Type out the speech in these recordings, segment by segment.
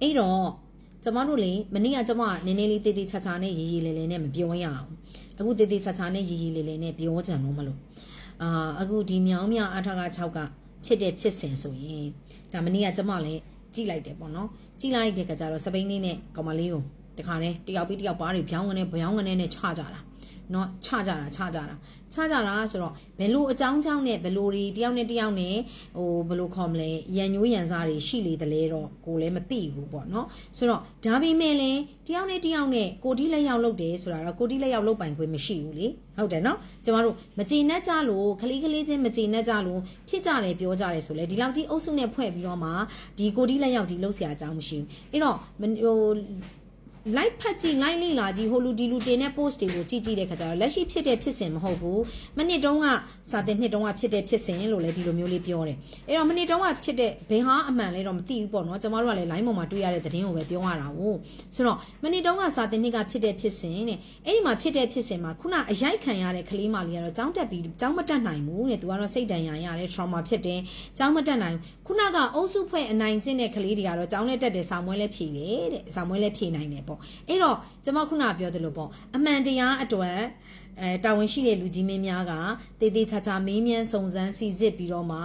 အဲ့တော့ကျမတို့လေမနေ့ကကျမနည်းနည်းလေးတေးသေးချာချာနဲ့ရီရီလေးလေးနဲ့မပြောရအောင်အခုတေးသေးချာချာနဲ့ရီရီလေးလေးနဲ့ပြောကြံလို့မလို့အာအခုဒီမြောင်းမြအထက6ကဖြစ်တဲ့ဖြစ်စဉ်ဆိုရင်ဒါမနေ့ကကျမလည်းကြည့်လိုက်တယ်ပေါ့နော်ကြည့်လိုက်တဲ့ကကြတော့စပိန်လေးနဲ့ကောင်မလေးကိုတခါတည်းတယောက်ပြီးတယောက်ပါးတွေဖြောင်းကနေဖြောင်းကနေနဲ့ချကြတာ เนาะချကြတာချကြတာချကြတာဆိုတော့ဘယ်လိုအကြောင်းကြောင့်နဲ့ဘယ်လိုတွေတယောက်နဲ့တယောက်နဲ့ဟိုဘယ်လိုခေါ်မလဲရန်ညိုးရန်စားတွေရှိလေတလဲတော့ကိုလည်းမသိဘူးပေါ့เนาะဆိုတော့ဒါပေမဲ့လည်းတယောက်နဲ့တယောက်နဲ့ကိုတီးလက်ရောက်လုပ်တယ်ဆိုတာတော့ကိုတီးလက်ရောက်လုပ်ပိုင်ခွင့်မရှိဘူးလေဟုတ်တယ်เนาะကျမတို့မကြည်နဲ့ကြလို့ခလေးခလေးချင်းမကြည်နဲ့ကြလို့ဖြစ်ကြတယ်ပြောကြတယ်ဆိုလဲဒီလောက်ကြီးအုပ်စုနဲ့ဖွဲ့ပြီးတော့မှဒီကိုတီးလက်ရောက်ကြီးလှုပ်เสียအကြောင်းမရှိဘူးအဲ့တော့မ ဟို like ဖတ်ကြည့် like လေးလာကြည့်ဟိုလူဒီလူတင်တဲ့ post တွေကိုကြည့်ကြည့်တဲ့ခါကျတော့လက်ရှိဖြစ်တဲ့ဖြစ်စဉ်မဟုတ်ဘူးမနစ်တုန်းကစာတင်နှစ်တုန်းကဖြစ်တဲ့ဖြစ်စဉ်လို့လည်းဒီလိုမျိုးလေးပြောတယ်အဲ့တော့မနစ်တုန်းကဖြစ်တဲ့ဘင်ဟာအမှန်လဲတော့မသိဘူးပေါ့နော်ကျမတို့ကလည်း line ပေါ်မှာတွေ့ရတဲ့သတင်းကိုပဲပြောရတာ哦ဆိုတော့မနစ်တုန်းကစာတင်နှစ်ကဖြစ်တဲ့ဖြစ်စဉ်တဲ့အဲ့ဒီမှာဖြစ်တဲ့ဖြစ်စဉ်မှာခုနအရိုက်ခံရတဲ့ကလေးမလေးကတော့ကြောင်းတက်ပြီးကြောင်းမတက်နိုင်ဘူးတဲ့သူကတော့စိတ်ဒဏ်ရာရတဲ့ trauma ဖြစ်တယ်ကြောင်းမတက်နိုင်ဘူးခုနကအုပ်စုဖွဲ့အနိုင်ကျင့်တဲ့ကလေးတွေကတော့ကြောင်းနဲ့တက်တယ်စာမွဲလဲဖြေတယ်တဲ့စာမွဲလဲဖြေနိုင်တယ်ပေါ့အဲ့တော့ကျွန်မခုနပြောသလိုပေါ့အမှန်တရားအတွက် အဲတာဝန်ရှိတဲ့လူကြီးမင်းများကတေးသေးချာချာမေးမြန်းစုံစမ်းစီစစ်ပြီးတော့မှ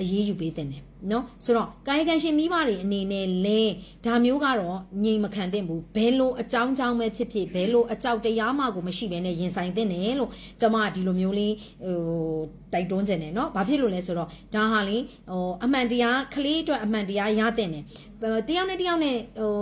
အရေးယူပေးတဲ့တယ်နော်ဆိုတော့ကာယကံရှင်မိဘတွေအနေနဲ့လဲဒါမျိုးကတော့ငြိမ်မခံသင့်ဘူးဘယ်လိုအကြောင်းကြောင်းပဲဖြစ်ဖြစ်ဘယ်လိုအကြောက်တရားမှကိုမရှိဘဲနဲ့ရင်ဆိုင်သင့်တယ်လို့ကျွန်မဒီလိုမျိုးလေးဟိုတိုက်တွန်းခြင်းတယ်နော်ဘာဖြစ်လို့လဲဆိုတော့ဒါဟာလေဟိုအမှန်တရားကလေးအတွက်အမှန်တရားရတဲ့တယ်တယောက်နဲ့တယောက်နဲ့ဟို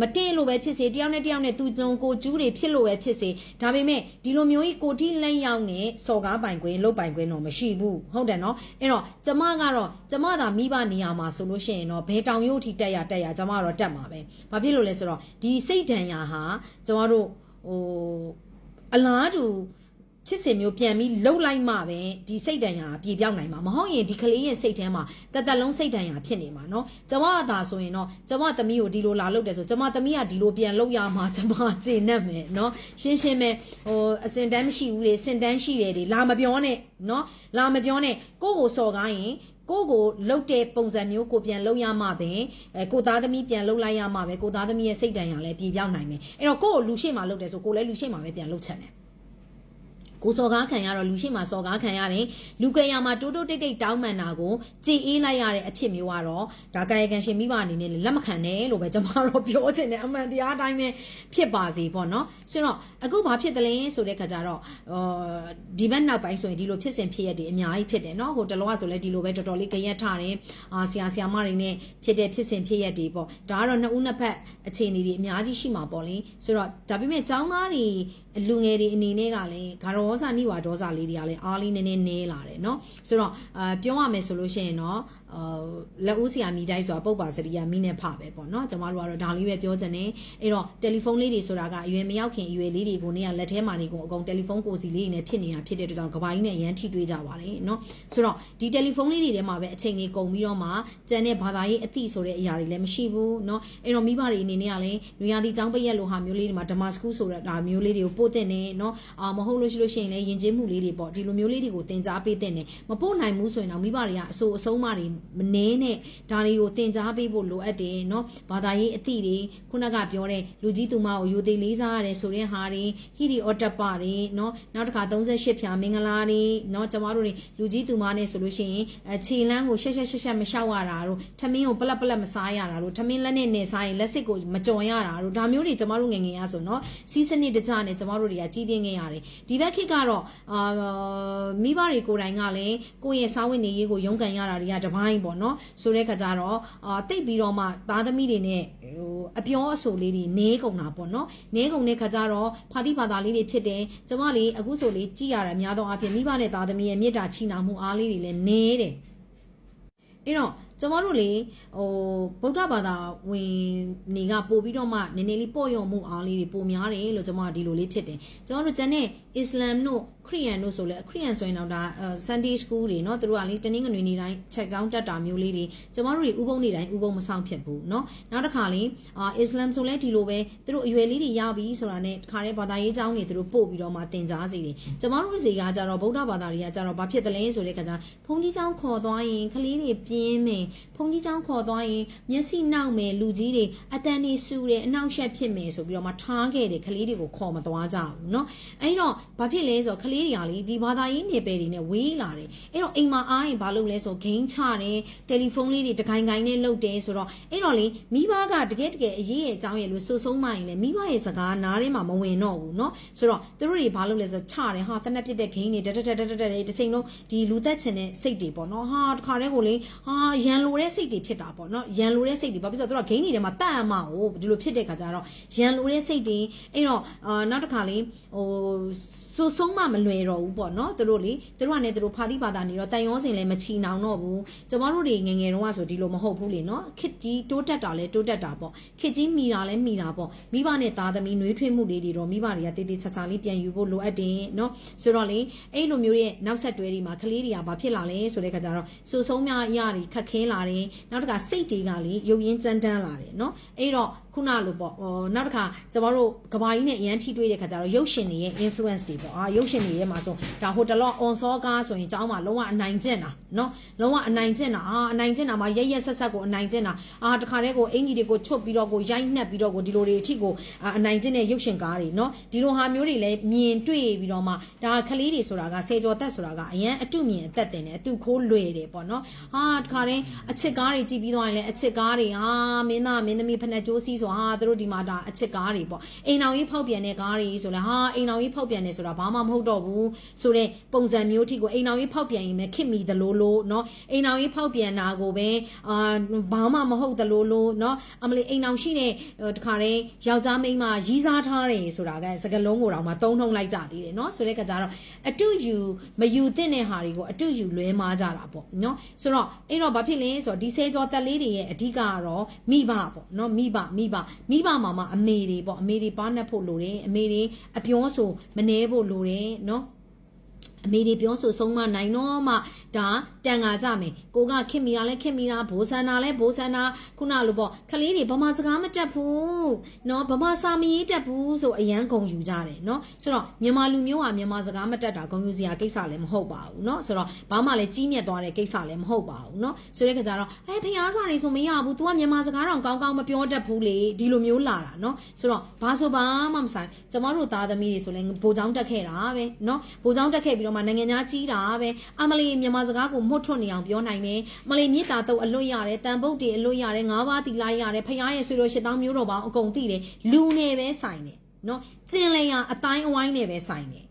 မတည့်လို့ပဲဖြစ်စေတယောက်နဲ့တယောက်နဲ့သူတုံကိုကျူးတွေဖြစ်လို့ပဲဖြစ်စေဒါပေမဲ့ဒီလိုမျိုးကြီးကိုတိလက်ရောက်နဲ့စော်ကားပိုင်ခွင့်လုတ်ပိုင်ခွင့်တော့မရှိဘူးဟုတ်တယ်နော်အဲ့တော့ကျမကတော့ကျမသာမိဘနေရာမှာဆိုလို့ရှိရင်တော့ဘယ်တောင်ရုပ်ထိတက်ရတက်ရကျမတော့တက်မှာပဲဘာဖြစ်လို့လဲဆိုတော့ဒီစိတ်ဒဏ်ရာဟာကျမတို့ဟိုအလားတူ ဖြစ်စဉ်မျိုးပြန်ပြီးလှုပ်လိုက်မှပဲဒီစိတ်တန်ရာပြေပြောက်နိုင်မှာမဟုတ်ရင်ဒီကလေးရဲ့စိတ်ထဲမှာတသက်လုံးစိတ်တန်ရာဖြစ်နေမှာเนาะကျမအသာဆိုရင်တော့ကျမသမီးကိုဒီလိုလာလုပ်တယ်ဆိုကျမသမီးကဒီလိုပြန်လုပ်ရမှာကျမကျေနပ်မယ်เนาะရှင်းရှင်းပဲဟိုအစင်တန်းမရှိဘူးလေစင်တန်းရှိတယ်ဒီလာမပြောနဲ့เนาะလာမပြောနဲ့ကိုယ့်ကိုစော်ကားရင်ကိုကိုလှုပ်တဲ့ပုံစံမျိုးကိုပြန်လှုပ်ရမှပဲအဲကိုသားသမီးပြန်လှုပ်လိုက်ရမှပဲကိုသားသမီးရဲ့စိတ်တန်ရာလည်းပြေပြောက်နိုင်မယ်အဲ့တော့ကိုကိုလူရှိမှလှုပ်တယ်ဆိုကိုလည်းလူရှိမှပဲပြန်လှုပ်ချက်တယ် ကိုစော်ကားခံရတော့လူရှိမှစော်ကားခံရတယ်လူကရမှာတိုးတိုးတိတ်တိတ်တောင်းပန်တာကိုကြည်အေးလိုက်ရတဲ့အဖြစ်မျိုးကတော့ဒါကာယကံရှင်မိဘအနေနဲ့လက်မခံနဲ့လို့ပဲကျွန်တော်တို့ပြောချင်တယ်အမှန်တရားအတိုင်းပဲဖြစ်ပါစေပေါ့နော်ဆိုတော့အခုဘာဖြစ်တယ်လဲဆိုတဲ့ခါကျတော့အာဒီဘက်နောက်ပိုင်းဆိုရင်ဒီလိုဖြစ်စဉ်ဖြစ်ရတဲ့အများကြီးဖြစ်တယ်နော်ဟိုတလောကဆိုလဲဒီလိုပဲတော်တော်လေးကြရက်ထားတယ်အာဆရာဆရာမတွေနဲ့ဖြစ်တဲ့ဖြစ်စဉ်ဖြစ်ရတွေပေါ့ဒါကတော့နှစ်ဦးနှစ်ဖက်အခြေအနေတွေအများကြီးရှိမှာပေါ့လေဆိုတော့ဒါပေမဲ့ចောင်းသားတွေလူငယ်တွေအနေနဲ့ကလည်းဂါရောစာနိဝါဒေါစာလေးတွေကလည်းအားလေးနည်းနည်းနဲလာတယ်เนาะဆိုတော့အာပြောရမယ်ဆိုလို့ရှိရင်တော့ အာလက်ဦးဆရာမိတိုင်းဆိုတာပုပ်ပါစရိယာမိနဲ့ဖပဲပေါ့နော်ကျမတို့ကတော့ဒါလေးပဲပြောချင်တယ်အဲ့တော့တယ်လီဖုန်းလေးတွေဆိုတာကအရွယ်မရောက်ခင်အရွယ်လေးတွေကိုနေရလက်ထဲမှာနေကုန်အကုန်တယ်လီဖုန်းကိုစီလေးတွေနဲ့ဖြစ်နေတာဖြစ်တဲ့အတွက်ကြောင့်ကဘာကြီးနဲ့အရန်ထိတွေ့ကြပါတယ်နော်ဆိုတော့ဒီတယ်လီဖုန်းလေးတွေထဲမှာပဲအချိန်ကြီးကုန်ပြီးတော့မှကျန်တဲ့ဘာသာရေးအသည့်ဆိုတဲ့အရာတွေလည်းမရှိဘူးနော်အဲ့တော့မိဘတွေအနေနဲ့ကလည်းလူရသည်ចောင်းပိတ်ရက်လိုဟာမျိုးလေးတွေမှာဓမ္မစကူးဆိုတာမျိုးလေးတွေကိုပို့တဲ့နေနော်အာမဟုတ်လို့ရှိလို့ရှိရင်လည်းယဉ်ကျေးမှုလေးတွေပေါ့ဒီလိုမျိုးလေးတွေကိုသင်ကြားပေးတဲ့နေမပို့နိုင်ဘူးဆိုရင်တော့မိဘတွေကအဆိုအဆုံးမတွေမနှင်းနဲ့ဒါတွေကိုသင်ကြားပေးဖို့လိုအပ်တယ်เนาะဘာသာရေးအသည့်တွေခုနကပြောတဲ့လူကြီးသူမကိုယူသေးလေးစားရတယ်ဆိုတဲ့ဟာတွေဟီရီအော်တပါတွေเนาะနောက်တစ်ခါ38ဖြာမင်္ဂလာတွေเนาะကျမတို့တွေလူကြီးသူမနဲ့ဆိုလို့ရှိရင်အခြေလန်းကိုရှက်ရှက်ရှက်ရှက်မလျှောက်ရတာတို့ထမင်းကိုပလက်ပလက်မစားရတာတို့ထမင်းလက်နဲ့နေစားရင်လက်စစ်ကိုမကြော်ရတာတို့ဒါမျိုးတွေကျမတို့ငယ်ငယ်ရဆိုเนาะစီးစနစ်တကြနဲ့ကျမတို့တွေကကြီးပြင်းခဲ့ရတယ်ဒီဘက်ခေတ်ကတော့အာမိဘတွေကိုယ်တိုင်ကလည်းကိုယ့်ရဲ့စားဝတ်နေရေးကိုရုန်းကန်ရတာတွေကတပိုင်း းတိုင်းပေါ့နော်ဆိုတဲ့ခါကျတော့အာတိတ်ပြီးတော့မှသားသမီးတွေနဲ့ဟိုအပြောအဆိုလေးတွေနေကုန်တာပေါ့နော်နေကုန်တဲ့ခါကျတော့ဖာတိဖာသာလေးတွေဖြစ်တယ်ကျမလေးအခုဆိုလေးကြည်ရတာများသောအားဖြင့်မိဘနဲ့သားသမီးရဲ့မေတ္တာချီးနှောင်မှုအားလေးတွေလည်းနေတယ်အဲ့တော့ ကျမတို့လေဟိုဗုဒ္ဓဘာသာဝင်နေကပို့ပြီးတော့မှနည်းနည်းလေးပေါ့ရော့မှုအားလေးတွေပိုများတယ်လို့ကျမဒီလိုလေးဖြစ်တယ်ကျမတို့ကျန်တဲ့အစ္စလာမ်တို့ခရီးယန်တို့ဆိုလဲခရီးယန်ဆိုရင်တော့ဒါ Sunday School တွေเนาะသူတို့ကလေတနင်္ဂနွေနေ့တိုင်းချက်ကြောင်းတက်တာမျိုးလေးတွေကျမတို့တွေဥပုံနေ့တိုင်းဥပုံမဆောင်ဖြစ်ဘူးเนาะနောက်တစ်ခါလေအာအစ္စလာမ်ဆိုလဲဒီလိုပဲသူတို့အရွယ်လေးတွေရပြီဆိုတာနဲ့တစ်ခါတည်းဘာသာရေးကျောင်းတွေသူတို့ပို့ပြီးတော့မှတင်ကြားစီတယ်ကျမတို့စီကကြတော့ဗုဒ္ဓဘာသာတွေကကြတော့ဘာဖြစ်တယ်လဲဆိုတဲ့ခါကျဘုန်းကြီးကျောင်းခေါ်သွားရင်ကလေးတွေပြင်းမယ် ဖုန်ကြီးเจ้าခေါ်သွားရင်မျက်စိနောက်မယ်လူကြီးတွေအတန်နေစူတယ်အနောက်ရှက်ဖြစ်မယ်ဆိုပြီးတော့မှထားခဲ့တယ်ကလေးတွေကိုခေါ်မသွားကြဘူးเนาะအဲ့တော့ဘာဖြစ်လဲဆိုတော့ကလေးတွေကလေဒီဘာသာရေးနေပယ်တွေနဲ့ဝေးလာတယ်အဲ့တော့အိမ်မှာအားရင်ဘာလုပ်လဲဆိုဂိမ်းချတယ်တယ်လီဖုန်းလေးတွေတခိုင်ခိုင်နဲ့လုပ်တယ်ဆိုတော့အဲ့တော့လေမိဘကတကယ်တကယ်အရေးရဲ့အကြောင်းရဲ့လို့စုဆုံးမှရင်လေမိဘရဲ့စကားနားထဲမှာမဝင်တော့ဘူးเนาะဆိုတော့သူတို့တွေဘာလုပ်လဲဆိုတော့ချတယ်ဟာတနက်ပြစ်တဲ့ဂိမ်းတွေတက်တက်တက်တက်တက်တွေတစ်ချိန်လုံးဒီလူသက်ချင်တဲ့စိတ်တွေပေါ့နော်ဟာတခါတည်းကိုလေဟာရ န်လိုတဲ့စိတ်တွေဖြစ်တာပေါ့နော်ရန်လိုတဲ့စိတ်တွေဘာဖြစ်လို့လဲဆိုတော့သူတို့ကဂိမ်းတွေထဲမှာတတ်အမကိုဒီလိုဖြစ်တဲ့ခါကျတော့ရန်လိုတဲ့စိတ်တွေအဲ့တော့အာနောက်တစ်ခါလေဟိုဆိုဆုံးမမလွယ်တော့ဘူးပေါ့နော်သူတို့လေသူတို့ကလည်းသူတို့ဖာတိပါတာနေတော့တန်ရောစင်လည်းမချီနောင်တော့ဘူးကျမတို့တွေငယ်ငယ်တုန်းကဆိုဒီလိုမဟုတ်ဘူးလေနော်ခစ်ကြီးတိုးတက်တာလဲတိုးတက်တာပေါ့ခစ်ကြီးမိတာလဲမိတာပေါ့မိဘနဲ့သားသမီးနှွေးထွေးမှုလေးတွေတော့မိဘတွေကတေးသေးချာချာလေးပြန်ယူဖို့လိုအပ်တယ်နော်ဆိုတော့လေအဲ့လိုမျိုးရဲ့နောက်ဆက်တွဲတွေမှာကလေးတွေကဘာဖြစ်လာလဲဆိုတဲ့ခါကျတော့စူဆုံးများအရာတွေခက်ခဲလာတယ်နောက်တစ်ခါစိတ်တွေကလေရုပ်ရင်းကြမ်းတမ်းလာတယ်နော်အဲ့တော့ခုနလိုပေါ့ဟောနောက်တစ်ခါကျမတို့ကဘာကြီးနဲ့အရန်ထိတွေ့တဲ့ခါကျတော့ရုပ်ရှင်တွေရဲ့ influence တွေပေါ့အာရုပ်ရှင်တွေရဲ့မှာဆိုဒါဟိုတလော့ on saw ကားဆိုရင်ကျောင်းမှာလုံးဝအနိုင်ကျင့်တာနော်လုံးဝအနိုင်ကျင့်တာအာအနိုင်ကျင့်တာမှာရက်ရက်ဆက်ဆက်ကိုအနိုင်ကျင့်တာအာတခါတည်းကိုအင်ကြီးတွေကိုချွတ်ပြီးတော့ကိုရိုက်နှက်ပြီးတော့ကိုဒီလိုတွေအထိကိုအာအနိုင်ကျင့်တဲ့ရုပ်ရှင်ကားတွေနော်ဒီလိုဟာမျိုးတွေလည်းမြင်တွေ့ပြီးတော့မှဒါကလေးတွေဆိုတာကစေကျော်သက်ဆိုတာကအရန်အတုမြင်အသက်တင်တယ်အတုခိုးလွယ်တယ်ပေါ့နော်ဟာတခါတည်းအချစ်ကားတွေကြည့်ပြီးတော့ရင်လည်းအချစ်ကားတွေဟာမင်းသားမင်းသမီးဖက်နှက်ကြိုးစီးဆိုဟာသူတို့ဒီမှာဒါအချစ်ကားတွေပေါ့အိမ်အောင်ကြီးဖောက်ပြန်တဲ့ကားတွေဆိုလဲဟာအိမ်အောင်ကြီးဖောက်ပြန်နေဆိုတာဘာမှမဟုတ်တော့ဘူးဆိုတဲ့ပုံစံမျိုးထိကိုအိမ်အောင်ကြီးဖောက်ပြန်ရင်ပဲခစ်မိသလိုလိုเนาะအိမ်အောင်ကြီးဖောက်ပြန်တာကိုပဲအာဘာမှမဟုတ်သလိုလိုเนาะအမလီအိမ်အောင်ရှိတဲ့တခါတည်းယောက်ျားမိန်းမရီးစားထားတယ်ဆိုတာကစကလုံးကိုတော့မှသုံးထုံလိုက်ကြသေးတယ်เนาะဆိုတဲ့ကကြတော့အတုယူမယူသင့်တဲ့ဟာတွေကိုအတုယူလွဲမားကြတာပေါ့เนาะဆိုတော့အဲ့တော့ဘာဖြစ်လဲ ဲလဲဆိုတော့ဒီဆယ်ကျော်တက်လေးတွေရဲ့အဓိကကတော့မိဘပေါ့နော်မိဘမိဘမိဘမှာမှအမေတွေပေါ့အမေတွေပါနှက်ဖို့လိုတယ်အမေတွေအပြောဆိုမနှဲဖို့လိုတယ်နော် အမေတွေပြောဆိုဆုံးမနိုင်တော့မှဒါတန်ငါကြမယ်ကိုကခင်မီတာလဲခင်မီတာဘိုးဆန္ဒလဲဘိုးဆန္ဒခုနလိုပေါ့ခလေးတွေဗမာစကားမတက်ဘူးเนาะဗမာစာမရေးတက်ဘူးဆိုအရန်ဂုံယူကြတယ်เนาะဆိုတော့မြန်မာလူမျိုးဟာမြန်မာစကားမတက်တာဂုံယူစရာကိစ္စလည်းမဟုတ်ပါဘူးเนาะဆိုတော့ဘာမှလည်းကြီးမြတ်သွားတဲ့ကိစ္စလည်းမဟုတ်ပါဘူးเนาะဆိုတဲ့ခါကျတော့အဲဖျားစာတွေဆိုမရဘူး तू ကမြန်မာစကားတော့ကောင်းကောင်းမပြောတတ်ဘူးလေဒီလိုမျိုးလာတာเนาะဆိုတော့ဘာဆိုဘာမှမဆိုင်ကျမတို့သားသမီးတွေဆိုလည်းဘိုးချောင်းတက်ခဲ့တာပဲเนาะဘိုးချောင်းတက်ခဲ့ပြီးတော့ ့မှနိုင်ငံသားကြီးတာပဲအမလီမြန်မာစကားကိုမှုတ်ထွတ်နေအောင်ပြောနိုင်တယ်မလီမြေတာတုပ်အလွတ်ရတယ်တန်ပုတ်တွေအလွတ်ရတယ်ငါးပါးတီလာရတယ်ဖျားရဲ့ဆွေတော်ရှစ်တောင်းမျိုးတော်ပေါင်းအကုန်သိတယ်လူနယ်ပဲဆိုင်တယ်နော်ကျင်လင်ရအတိုင်းအဝိုင်းနယ်ပဲဆိုင်တယ်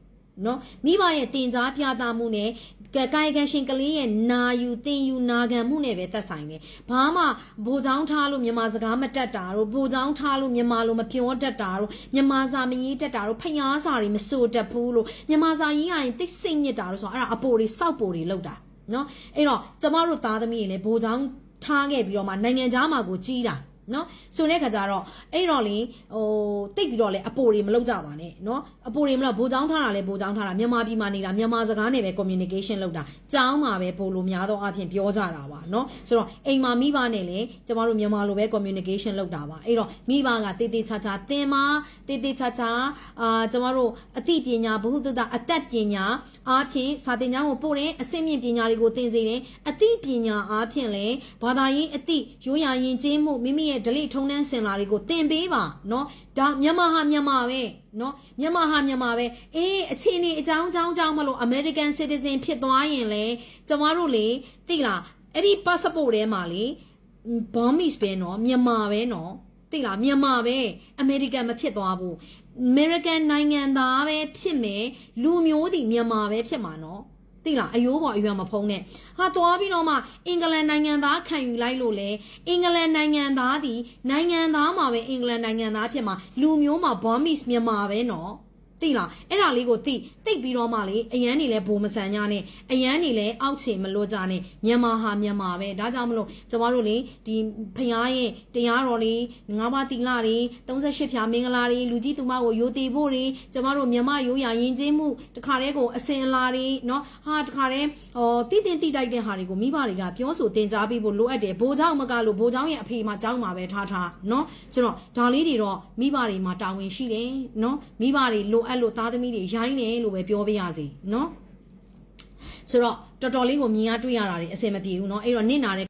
နော်မိဘရဲ့တင် जा ပြတာမှုနဲ့ကဲကာယကံရှင်ကလေးရဲ့နာယူတင်ယူနာခံမှုနဲ့ပဲသက်ဆိုင်တယ်ဘာမှဘိုးချောင်းထားလို့မြန်မာစကားမတက်တာတို့ဘိုးချောင်းထားလို့မြန်မာလိုမပြောတတ်တာတို့မြန်မာစာမရေးတတ်တာတို့ဖျားစာတွေမစိုးတတ်ဘူးလို့မြန်မာစာရေးရရင်သိစိတ်ညစ်တာတို့ဆိုတော့အဲ့ဒါအပိုတွေစောက်ပိုတွေလောက်တာနော်အဲ့တော့ကျမတို့သားသမီးတွေလည်းဘိုးချောင်းထားခဲ့ပြီးတော့မှနိုင်ငံသားမှာကိုကြီးတာ နော်ဆိုတဲ့ခါကျတော့အဲ့တော့လေဟိုတိတ်ပြီးတော့လေအပိုတွေမလုပ်ကြပါနဲ့နော်အပိုတွေမလို့ဘိုးချောင်းထားတာလေဘိုးချောင်းထားတာမြန်မာပြည်မှာနေတာမြန်မာစကားနဲ့ပဲ communication လုပ်တာကျောင်းမှာပဲပို့လို့များသောအားဖြင့်ပြောကြတာပါနော်ဆိုတော့အိမ်မှာမိဘနဲ့လေကျမတို့မြန်မာလိုပဲ communication လုပ်တာပါအဲ့တော့မိဘကတေးသေးချာချာသင်ပါတေးသေးချာချာအာကျမတို့အသိပညာဘ ഹു တတအသက်ပညာအားဖြင့်စာသင်ကျောင်းကိုပို့တယ်အဆင့်မြင့်ပညာတွေကိုသင်စေတယ်အသိပညာအားဖြင့်လေဘာသာရေးအသိရိုးရာယဉ်ကျေးမှုမိမိရဓလေ့ထုံးတမ်းစင်လာတွေကိုသင်ပေးပါเนาะဒါမြန်မာဟာမြန်မာပဲเนาะမြန်မာဟာမြန်မာပဲအေးအချင်းနေအကြောင်းအကြောင်းအကြောင်းမလို့ American citizen ဖြစ်သွားရင်လေကျမတို့လေသိလားအဲ့ဒီ passport ထဲမှာလေ Burmese ပဲเนาะမြန်မာပဲเนาะသိလားမြန်မာပဲ American မဖြစ်သွားဘူး American နိုင်ငံသားပဲဖြစ်မယ်လူမျိုးတည်မြန်မာပဲဖြစ်မှာเนาะ သိလားအယိုးပေါ်အရွယ်မဖုံးနဲ့ဟာသွားပြီးတော့မှအင်္ဂလန်နိုင်ငံသားခံယူလိုက်လို့လေအင်္ဂလန်နိုင်ငံသားဒီနိုင်ငံသားမှာပဲအင်္ဂလန်နိုင်ငံသားဖြစ်မှာလူမျိုးမှာ Burmese မြန်မာပဲနော် သိလားအဲ့ဒါလေးကိုသိသိပြီးတော့မှလေအရန်နေလဲဘိုမဆန်ကြနဲ့အရန်နေလဲအောက်ချေမလွတ်ကြနဲ့မြန်မာဟာမြန်မာပဲဒါကြောင့်မလို့ကျမတို့လေဒီဖျားရဲ့တရားတော်လေးငါးပါးတိလတွေ38ဖြာမင်္ဂလာတွေလူကြီးသူမကိုယိုသေးဖို့တွေကျမတို့မြန်မာရိုးရာယဉ်ကျေးမှုတခါတည်းကိုအစင်အလာတွေเนาะဟာတခါတည်းဟောတိတင်တိတိုက်တဲ့ဟာတွေကိုမိဘတွေကပြောဆိုတင် जा ပေးဖို့လိုအပ်တယ်ဘိုးเจ้าမကလို့ဘိုးเจ้าရဲ့အဖေမှာเจ้าမှာပဲထားထားเนาะဆိုတော့ဒါလေးတွေတော့မိဘတွေမှာတာဝန်ရှိတယ်เนาะမိဘတွေလိုအပ် လို့သားသမီးတွေရိုင်းတယ်လို့ပဲပြောပြရစီเนาะဆိုတော့တော်တော်လေးကိုမြင်ရတွေ့ရတာတွေအဆင်မပြေဘူးเนาะအဲ့တော့နင့်နာတဲ့